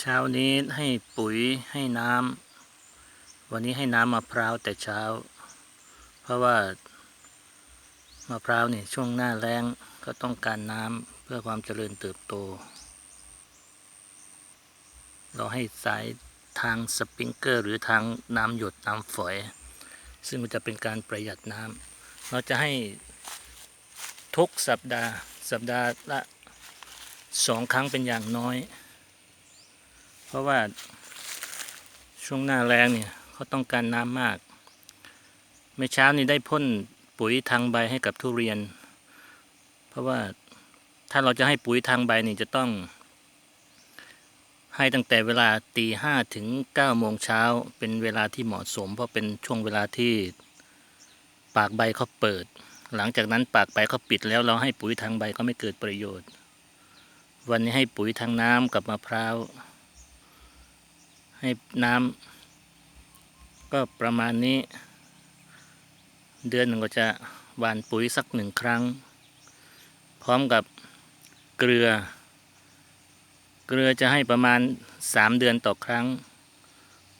เช้านี้ให้ปุ๋ยให้น้ำวันนี้ให้น้ำมะพร้าวแต่เช้า เพราะว่ามะพร้าวเนี่ยช่วงหน้าแล้งก็ต้องการน้ำเพื่อความเจริญเติบโต เราให้สายทางสปริงเกอร์ หรือทางน้ำหยดน้ำฝอย ซึ่งมันจะเป็นการประหยัดน้ำเราจะให้ทุกสัปดาห์สัปดาห์ละสองครั้งเป็นอย่างน้อย เพราะว่าช่วงหน้าแรงเนี่ยเขาต้องการน้ำมาก เมื่อเช้านี้ได้พ่นปุ๋ยทางใบให้กับทุเรียน เพราะว่าถ้าเราจะให้ปุ๋ยทางใบนี่จะต้อง ให้ตั้งแต่เวลาตีห้าถึงเก้าโมงเช้าเป็นเวลาที่เหมาะสม เพราะเป็นช่วงเวลาที่ปากใบเขาเปิด หลังจากนั้นปากใบเขาปิดแล้วเราให้ปุ๋ยทางใบก็ไม่เกิดประโยชน์ วันนี้ให้ปุ๋ยทางน้ำกับมะพร้าว ให้น้ำก็ประมาณนี้ เดือนหนึ่งก็จะหว่านปุ๋ยสักหนึ่งครั้ง พร้อมกับเกลือ เกลือจะให้ประมาณสามเดือนต่อครั้ง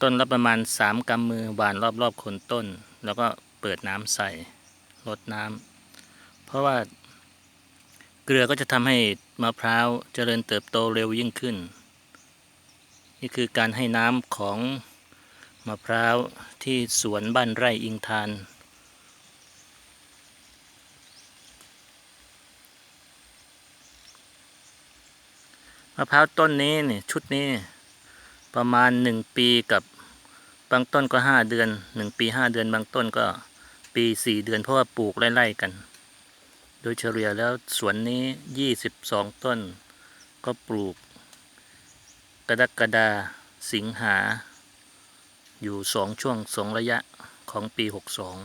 ต้นละประมาณสามกำมือหว่านรอบๆโคนต้น แล้วก็เปิดน้ำใส่ลดน้ำเพราะว่าเกลือก็จะทำให้มะพร้าวเจริญเติบโตเร็วยิ่งขึ้น นี่คือการให้น้ำของมะพร้าวที่สวนบ้านไร่อิงทาน มะพร้าวต้นนี้เนี่ยชุดนี้ประมาณหนึ่งปีกับบางต้นก็ห้าเดือนหนึ่งปีห้าเดือนบางต้นก็ปีสี่เดือนเพราะว่าปลูกไล่ๆกัน โดยเฉลี่ยแล้วสวนนี้ยี่สิบสองต้นก็ปลูก กรกฎาสิงหา อยู่สองช่วงสองระยะของปีหกสอง